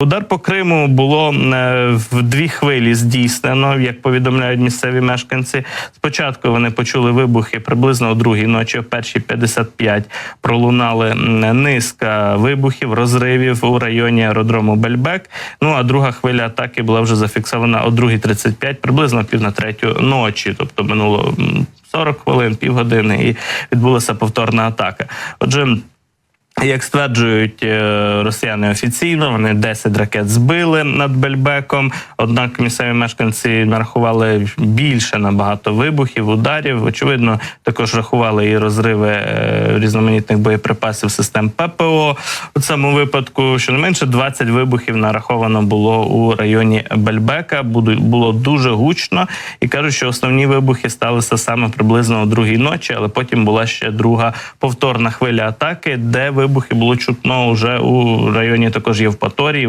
Удар по Криму було е, в дві хвилі здійснено, як повідомляють місцеві мешканці. Спочатку вони почули вибухи приблизно о другій ночі, о першій 55 пролунали низка вибухів, розривів у районі аеродрому Бельбек. Ну а друга хвиля атаки була вже зафіксована о 2.35, приблизно пів на третю ночі. Тобто минуло м, 40 хвилин, півгодини, і відбулася повторна атака. Отже. Як стверджують е, росіяни офіційно, вони 10 ракет збили над Бельбеком. Однак місцеві мешканці нарахували більше набагато вибухів, ударів. Очевидно, також рахували і розриви е, різноманітних боєприпасів систем ППО. У цьому випадку щонайменше 20 вибухів нараховано було у районі Бельбека. Було дуже гучно і кажуть, що основні вибухи сталися саме приблизно о другій ночі, але потім була ще друга повторна хвиля атаки, де вибухи було чутно вже у районі також Євпаторії.